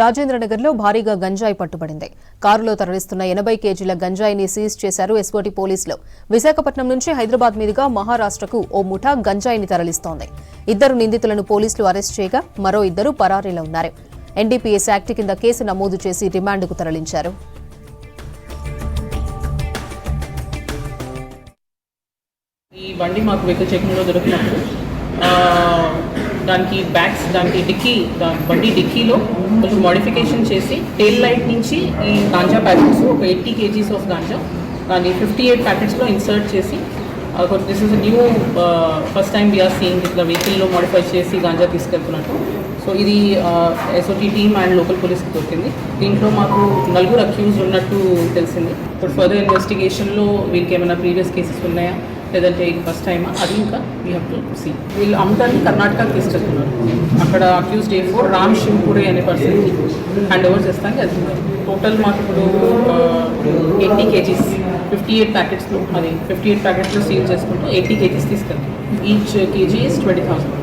రాజేంద్రనగర్లో భారీగా గంజాయి పట్టుబడింది. కారులో తరలిస్తున్న ఎనభై కేజీల గంజాయిని సీజ్ చేశారు ఎస్కోటి పోలీసులు. విశాఖపట్నం నుంచి హైదరాబాద్ మీదుగా మహారాష్ట్రకు ఓ ముఠా గంజాయిని తరలిస్తోంది. ఇద్దరు నిందితులను పోలీసులు అరెస్ట్ చేయగా మరో ఇద్దరు పరారీలో ఉన్నారు. ఎన్డీపీఎస్ యాక్ట్ కింద కేసు నమోదు చేసి రిమాండ్కు తరలించారు. ఈ బండి మాకు వెహికల్ చెకింగ్లో దొరికినప్పుడు దానికి బ్యాగ్స్ దానికి డిక్కీ దాని బండి డిక్కీలో కొంచెం మోడిఫికేషన్ చేసి టెయిల్ లైట్ నుంచి ఈ గాంజా ప్యాకెట్స్ ఒక ఎయిటీ కేజీస్ ఆఫ్ గాంజా దాన్ని ఫిఫ్టీ ఎయిట్ ప్యాకెట్స్లో ఇన్సర్ట్ చేసి this is new first time we're seeing ఇట్లా వెహికల్లో మోడిఫై చేసి గాంజా తీసుకెళ్తున్నట్టు. సో ఇది ఎస్ఓటీ టీమ్ అండ్ లోకల్ పోలీస్కి దొరికింది. దీంట్లో మాకు నలుగురు అక్యూజ్ ఉన్నట్టు తెలిసింది. ఇప్పుడు ఫర్దర్ ఇన్వెస్టిగేషన్లో వీరికి ఏమైనా ప్రీవియస్ కేసెస్ ఉన్నాయా? లేదంటే ఇది ఫస్ట్ టైమా అది ఇంకా వీ హ్యావ్ టు సీ వీళ్ళు అమ్మటానికి కర్ణాటకకి తీసుకెళ్తున్నారు. అక్కడ accused D four Ram Shivpuri అనే పర్సన్ హ్యాండ్ ఓవర్ చేస్తానికి వెళ్తున్నారు టోటల్ మాకు ఇప్పుడు ఎయిటీ కేజీస్ ఫిఫ్టీ ఎయిట్ ప్యాకెట్స్లో అది ఫిఫ్టీ ఎయిట్ ప్యాకెట్స్లో సీల్ చేసుకుంటూ ఎయిటీ కేజీస్ తీసుకెళ్తాం. Each kg is twenty thousand